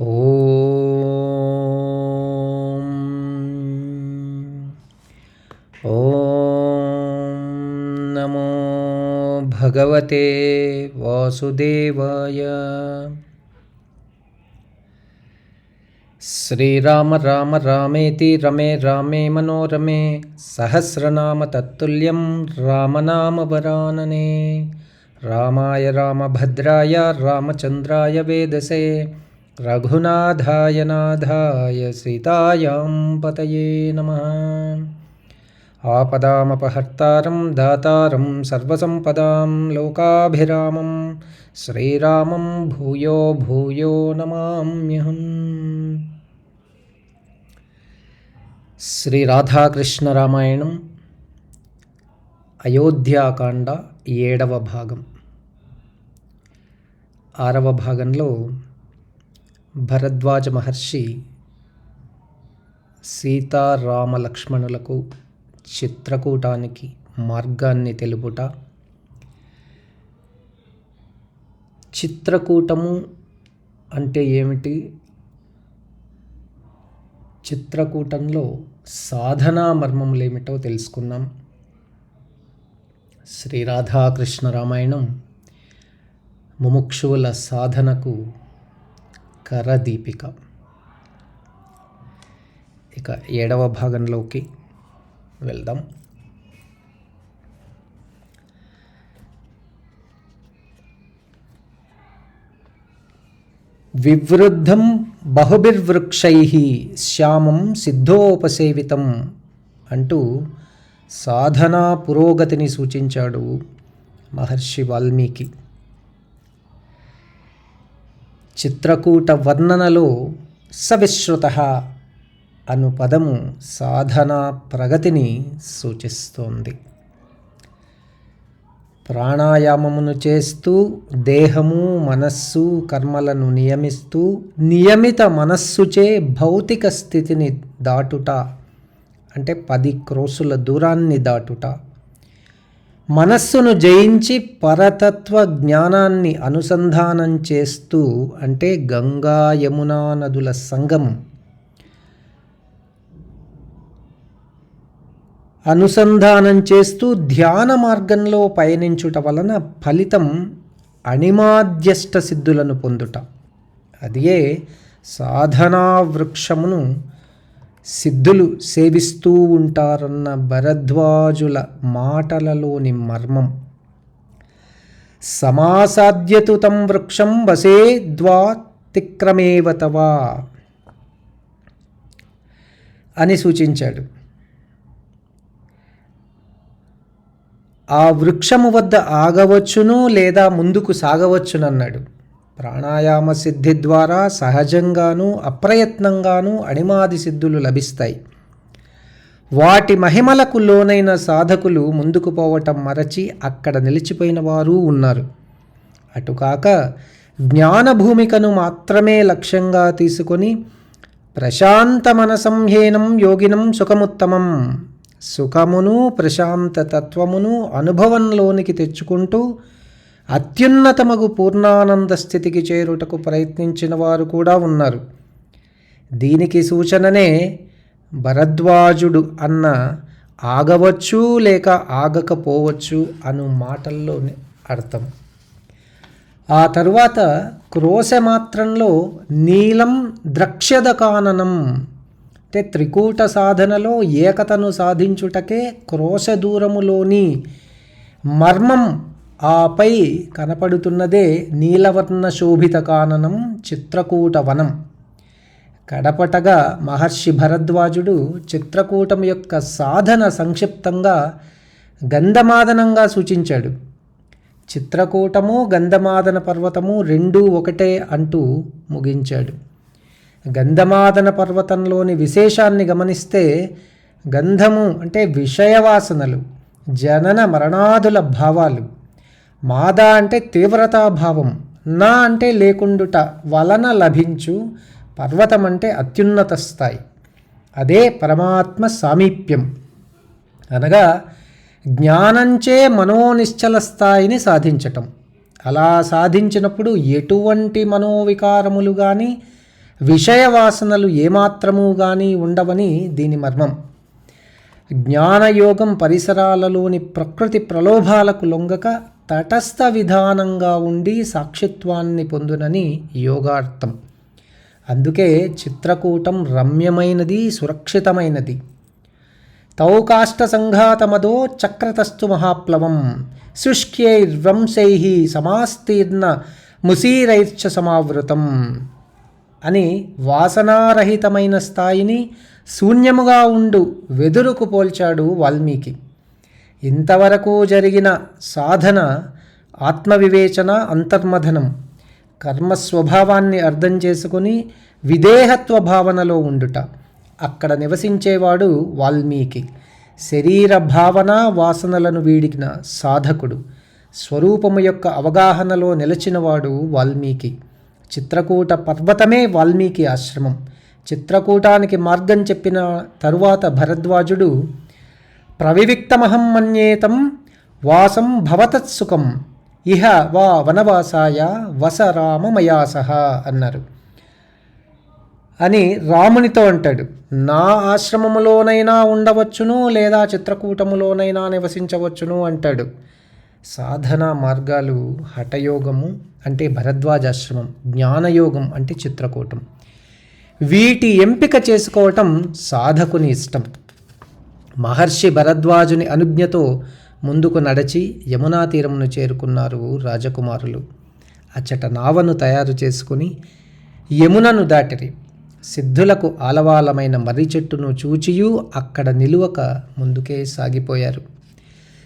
ॐ ॐ नमो भगवते वासुदेवाय। श्रीराम राम रामेति रमे रामे मनोरमे सहस्रनाम तत्तुल्यं रामनामवरानने रामाय रामभद्राय रामचन्द्राय वेदसे రఘునాథాయ నాథాయ సీతాయాం పతయే నమ ఆపదామపహర్తారం దాతారం సర్వసంపదాం లోకాభిరామం శ్రీరామం భూయో భూయో నమామ్యహం శ్రీ రాధాకృష్ణ రామాయణం అయోధ్యాకాండ ఏడవ భాగం ఆరవ భాగంలో భరద్వాజ మహర్షి సీతారామ లక్ష్మణులకు చిత్రకూటానికి మార్గాన్ని తెలుపుట. చిత్రకూటము అంటే ఏమిటి? చిత్రకూటంలో సాధనా మర్మములేమిటో తెలుసుకున్నాం శ్రీరాధాకృష్ణ రామాయణం ముముక్షువుల సాధనకు కరదీపిక ఇక ఏడవ భాగంలోకి వెళ్దాం. వివృద్ధం బహుభిర్వృక్షై శ్యామం సిద్ధోపసేవితం అంటూ సాధనా పురోగతిని సూచించాడు మహర్షి వాల్మీకి. చిత్రకూట వర్ణనలో సవిశ్రుత అను పదము సాధనా ప్రగతిని సూచిస్తోంది. ప్రాణాయామమును చేస్తూ దేహము మనస్సు కర్మలను నియమిస్తూ నియమిత మనస్సుచే భౌతిక స్థితిని దాటుట అంటే పది క్రోసుల దూరాన్ని దాటుట మనస్సును జయించి పరతత్వ జ్ఞానాన్ని అనుసంధానం చేస్తూ అంటే గంగా యమునా నదుల సంగమం అనుసంధానం చేస్తూ ధ్యాన మార్గంలో పయనించుట వలన ఫలితం అణిమాద్యష్ట సిద్ధులను పొందుట. అదియే సాధనా వృక్షమును సిద్ధులు సేవిస్తూ ఉంటారన్న భరద్వాజుల మాటలలోని మర్మం. సమాసాద్యతు తం వృక్షం వసే ద్వాతిక్రమేవతవా? అని సూచించాడు. ఆ వృక్షము వద్ద ఆగవచ్చును లేదా ముందుకు సాగవచ్చునన్నాడు. ప్రాణాయామ సిద్ధి ద్వారా సహజంగానూ అప్రయత్నంగానూ అణిమాది సిద్ధులు లభిస్తాయి. వాటి మహిమలకు లోనైన సాధకులు ముందుకు పోవటం మరచి అక్కడ నిలిచిపోయిన వారు ఉన్నారు. అటుకాక జ్ఞాన భూమికను మాత్రమే లక్ష్యంగా తీసుకొని ప్రశాంత మనసంహీనం యోగినం సుఖముత్తమం సుఖమును ప్రశాంత తత్వమును అనుభవంలోనికి తెచ్చుకుంటూ అత్యున్నతమగు పూర్ణానంద స్థితికి చేరుటకు ప్రయత్నించిన వారు కూడా ఉన్నారు. దీనికి సూచననే భరద్వాజుడు అన్న ఆగవచ్చు లేక ఆగకపోవచ్చు అను మాటల్లోని అర్థం. ఆ తరువాత క్రోశ మాత్రంలో నీలం ద్రక్ష్యదకాననం అంటే త్రికూట సాధనలో ఏకతను సాధించుటకే క్రోశ దూరములోని మర్మం ఆపై కనపడుతున్నదే నీలవర్ణ శోభిత కాననం చిత్రకూట వనం. కడపటగా మహర్షి భరద్వాజుడు చిత్రకూటం యొక్క సాధన సంక్షిప్తంగా గంధమాదనంగా సూచించాడు. చిత్రకూటము గంధమాదన పర్వతము రెండూ ఒకటే అంటూ ముగించాడు. గంధమాదన పర్వతంలోని విశేషాన్ని గమనిస్తే గంధము అంటే విషయవాసనలు జనన మరణాదుల భావాలు. మాద అంటే తీవ్రతాభావం నా అంటే లేకుండుట వలన లభించు పర్వతం అంటే అత్యున్నత స్థాయి. అదే పరమాత్మ సామీప్యం. అనగా జ్ఞానంచే మనోనిశ్చల స్థాయిని సాధించటం. అలా సాధించినప్పుడు ఎటువంటి మనోవికారములు కానీ విషయ వాసనలు ఏమాత్రము కానీ ఉండవని దీని మర్మం. జ్ఞానయోగం పరిసరాలలోని ప్రకృతి ప్రలోభాలకు లొంగక తటస్థ విధానంగా ఉండి సాక్షిత్వాన్ని పొందునని యోగార్థం. అందుకే చిత్రకూటం రమ్యమైనది సురక్షితమైనది. తౌకాష్ట సంఘాతమదో చక్రతస్తు మహాప్లవం. శుష్క్యైర్వంశై సమాస్తీర్ణ ముసీరైర్చ సమావృతం. అని వాసనారహితమైన స్థాయిని శూన్యముగా ఉండు వెదురుకు పోల్చాడు వాల్మీకి. ఇంతవరకు జరిగిన సాధన ఆత్మవివేచన అంతర్మథనం కర్మ స్వభావాన్ని అర్థం చేసుకుని విదేహత్వ భావనలో ఉండుట. అక్కడ నివసించేవాడు వాల్మీకి. శరీర భావన వాసనలను వీడిన సాధకుడు. స్వరూపము యొక్క అవగాహనలో నిలిచినవాడు వాల్మీకి. చిత్రకూట పర్వతమే వాల్మీకి ఆశ్రమం. చిత్రకూటానికి మార్గం చెప్పిన తరువాత భరద్వాజుడు ప్రవివిక్తమహం మన్యేతం వాసం భవతత్సుఖం ఇహ వా వనవాసాయ వస రామమయా సహ అన్నారు. అని రామునితో అంటాడు నా ఆశ్రమములోనైనా ఉండవచ్చును లేదా చిత్రకూటములోనైనా నివసించవచ్చును అంటాడు. సాధన మార్గాలు హఠయోగము అంటే భరద్వాజాశ్రమం జ్ఞానయోగం అంటే చిత్రకూటం. వీటి ఎంపిక చేసుకోవటం సాధకుని ఇష్టం. మహర్షి భరద్వాజుని అనుజ్ఞతో ముందుకు నడచి యమునా తీరమును చేరుకున్నారు రాజకుమారులు. అచ్చట నావను తయారు చేసుకుని యమునను దాటిరి. సిద్ధులకు ఆలవాలమైన మర్రి చెట్టును చూచియూ అక్కడ నిలువక ముందుకే సాగిపోయారు.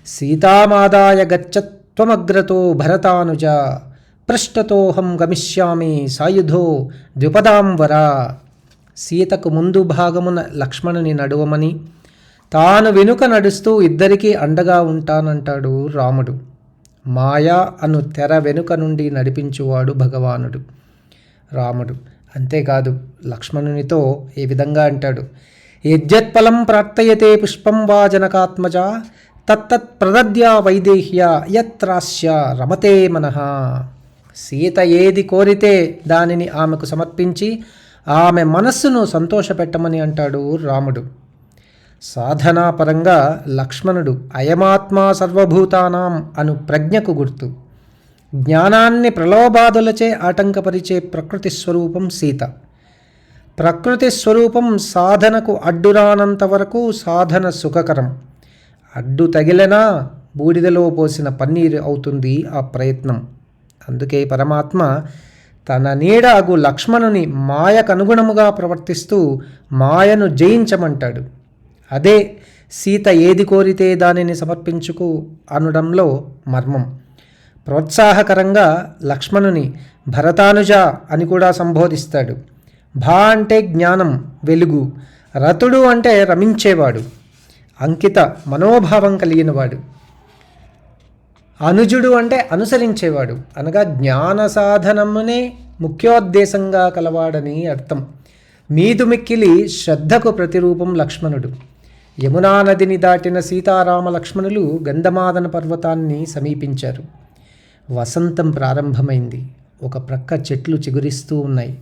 సీతామాదాయ గచ్చత్వమగ్రతో భరతానుజ పృష్టతోహం గమిష్యామి సాయుధో ద్విపదాంవర సీతకు ముందు భాగమున లక్ష్మణుని నడువమని తాను వెనుక నడుస్తూ ఇద్దరికీ అండగా ఉంటానంటాడు రాముడు. మాయా అను తెర వెనుక నుండి నడిపించువాడు భగవానుడు. రాముడు అంతేకాదు లక్ష్మణునితో ఏ విధంగా అంటాడు? యజ్జత్ఫలం ప్రార్థయతే పుష్పం వా జనకాత్మజ తత్తత్ ప్రదద్యా వైదేహ్య యత్రాస్య రమతే మనః. సీత ఏది కోరితే దానిని ఆమెకు సమర్పించి ఆమె మనస్సును సంతోషపెట్టమని అంటాడు రాముడు. సాధనాపరంగా లక్ష్మణుడు అయమాత్మా సర్వభూతానాం అను ప్రజ్ఞకు గుర్తు. జ్ఞానాన్ని ప్రలోభాదులచే ఆటంకపరిచే ప్రకృతి స్వరూపం సీత. ప్రకృతి స్వరూపం సాధనకు అడ్డురానంత వరకు సాధన సుఖకరం. అడ్డు తగిలినా బూడిదలో పోసిన పన్నీరు అవుతుంది ఆ ప్రయత్నం. అందుకే పరమాత్మ తన నీడ అగు లక్ష్మణుని మాయకనుగుణముగా ప్రవర్తిస్తూ మాయను జయించమంటాడు. అదే సీత ఏది కోరితే దానిని సమర్పించుకు అనడంలో మర్మం. ప్రోత్సాహకరంగా లక్ష్మణుని భరతానుజ అని కూడా సంబోధిస్తాడు. భా అంటే జ్ఞానం వెలుగు. రతుడు అంటే రమించేవాడు. అంకిత మనోభావం కలిగినవాడు. అనుజుడు అంటే అనుసరించేవాడు. అనగా జ్ఞాన సాధనమునే ముఖ్యోద్దేశంగా కలవాడని అర్థం. మీదు మిక్కిలి శ్రద్ధకు ప్రతిరూపం లక్ష్మణుడు. యమునా నదిని దాటిన సీతారామ లక్ష్మణులు గంధమాదన పర్వతాన్ని సమీపించారు. వసంతం ప్రారంభమైంది. ఒక ప్రక్క చెట్లు చిగురిస్తూ ఉన్నాయి.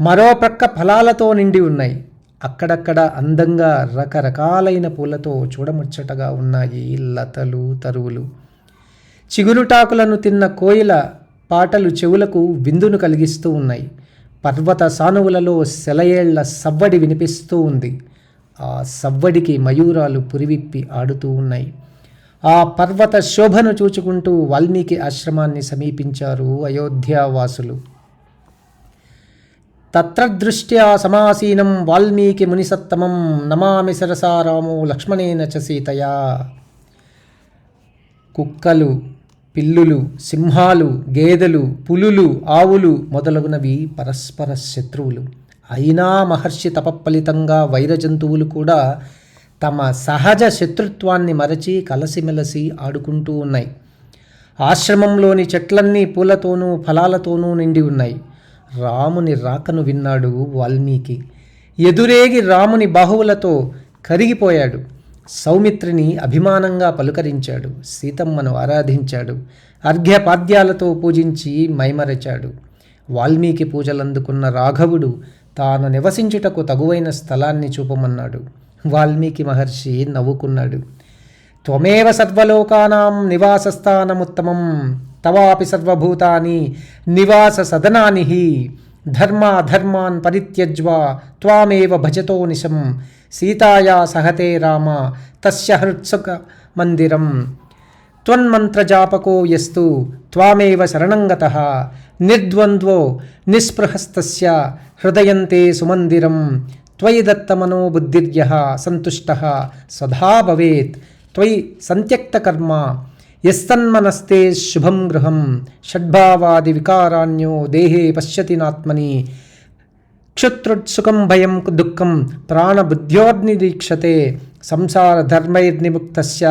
మరో ప్రక్క ఫలాలతో నిండి ఉన్నాయి. అక్కడక్కడ అందంగా రకరకాలైన పూలతో చూడముచ్చటగా ఉన్నాయి లతలు తరువులు. చిగురుటాకులను తిన్న కోయిల పాటలు చెవులకు విందును కలిగిస్తూ ఉన్నాయి. పర్వత సానువులలో సెలయేళ్ళ సవ్వడి వినిపిస్తూ ఉంది. ఆ సవ్వడికి మయూరాలు పురివిప్పి ఆడుతూ ఉన్నాయి. ఆ పర్వత శోభను చూచుకుంటూ వాల్మీకి ఆశ్రమాన్ని సమీపించారు అయోధ్యావాసులు. తత్రదృష్ట్యా సమాసీనం వాల్మీకి మునిసత్తమం నమామి సరసారాము లక్ష్మణేన చ సీతయా. కుక్కలు పిల్లులు సింహాలు గేదెలు పులులు ఆవులు మొదలగునవి పరస్పర శత్రువులు. అయినా మహర్షి తపఫలితంగా వైర జంతువులు కూడా తమ సహజ శత్రుత్వాన్ని మరచి కలసిమెలసి ఆడుకుంటూ ఉన్నాయి. ఆశ్రమంలోని చెట్లన్నీ పూలతోనూ ఫలాలతోనూ నిండి ఉన్నాయి. రాముని రాకను విన్నాడు వాల్మీకి. ఎదురేగి రాముని బాహువులతో కరిగిపోయాడు. సౌమిత్రిని అభిమానంగా పలుకరించాడు. సీతమ్మను ఆరాధించాడు. అర్ఘ్యపాద్యాలతో పూజించి మైమరచాడు. వాల్మీకి పూజలందుకున్న రాఘవుడు తాను నివసించుటకు తగువైన స్థలాన్ని చూపమన్నాడు. వాల్మీకి మహర్షి నవ్వుకున్నాడు. త్వమేవ సర్వలోకానాం నివాసస్థానముత్తమం తవాపి సర్వభూతాని నివాస సదనాని ధర్మాధర్మాన్ పరిత్యజ్వా త్వామేవ భజతో నిశం సీతాయా సహతే రామ తస్య హృత్సుక మందిరం. త్వన్మంత్రజాపకో యస్తు త్వామేవ శరణంగత निर्द्वन्व निस्पृहस्त हृदय ते सुमंदर तयि दत्तमनो बुद्धिर्यः संतुष्ट सदा भवेत्। त्वयि सन्त्यक्तकर्म यस्तन्मनस्ते शुभं गृहं, षड्भावादिविकाराण्यो देहे पश्यति नात्मनि क्षुत्रुत्सुखं, भयं, दुःखं प्राणबुद्ध्योर्निरीक्षते संसारधर्मैर्निमुक्तस्य।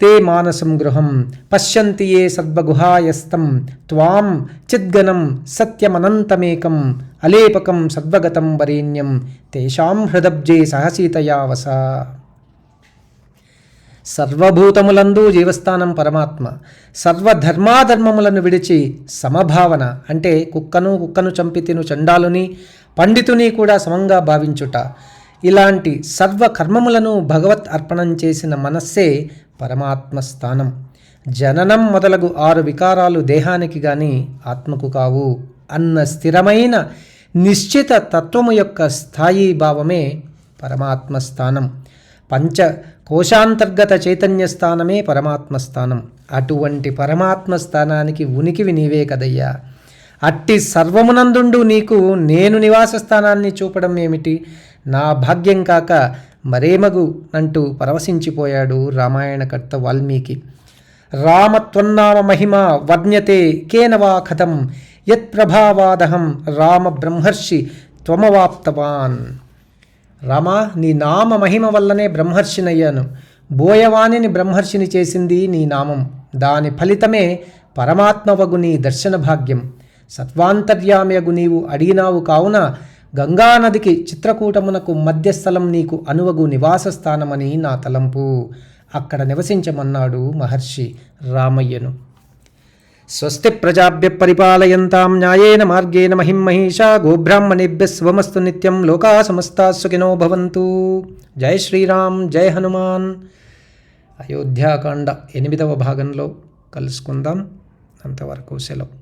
తే మానసం గృహం పశ్యంతి ఏ సద్వగుహాయస్తం త్వాం చిద్గనం సత్యమనంతమేకం అలేపకం సద్వగతం వరేణ్యం తేషాం హృదబ్జే సహసీతయా వస సర్వభూతములందు జీవస్థానం పరమాత్మ సర్వధర్మాధర్మములను విడిచి సమభావన అంటే కుక్కను కుక్కను చంపి తిను చండాలుని పండితుని కూడా సమంగా భావించుట ఇలాంటి సర్వ కర్మములను భగవత్ అర్పణం చేసిన మనస్సే పరమాత్మ స్థానం జననం మొదలగు ఆరు వికారాలు దేహానికి గాని ఆత్మకు కావు అన్న స్థిరమైన నిశ్చిత తత్వము యొక్క స్థాయి భావమే పరమాత్మ స్థానం పంచ కోశాంతర్గత చైతన్య స్థానమే పరమాత్మ స్థానం అటువంటి పరమాత్మ స్థానానికి ఉనికివి నీవే కదయ్యా. అట్టి సర్వమునందుండు నీకు నేను నివాస స్థానాన్ని చూపడం ఏమిటి? నా భాగ్యం కాక మరేమగు అంటూ పరవశించిపోయాడు రామాయణకర్త వాల్మీకి. రామత్వన్నామ మహిమ వర్ణ్యతే కేన వా కథం యత్ ప్రభావాదహం రామ బ్రహ్మర్షి త్వమవాప్తవాన్. రామా నీ నామ మహిమ వల్లనే బ్రహ్మర్షినయ్యాను. బోయవాణిని బ్రహ్మర్షిని చేసింది నీ నామం. దాని ఫలితమే పరమాత్మవగు నీ దర్శన భాగ్యం. సత్వాంతర్యామయగు నీవు అడిగినావు కావున గంగానదికి చిత్రకూటమునకు మధ్యస్థలం నీకు అనువగు నివాస స్థానమని నా తలంపు. అక్కడ నివసించమన్నాడు మహర్షి రామయ్యను. స్వస్తి ప్రజాభ్య పరిపాలయంతాం న్యాయేన మార్గేణ మహిం మహిషా గోబ్రాహ్మణేభ్య స్వమస్తు నిత్యం లోకా సమస్తా సుఖినో భవంతు. జై శ్రీరామ్ జై హనుమాన్. అయోధ్యాకాండ ఎనిమిదవ భాగంలో కలుసుకుందాం. అంతవరకు సెలవు.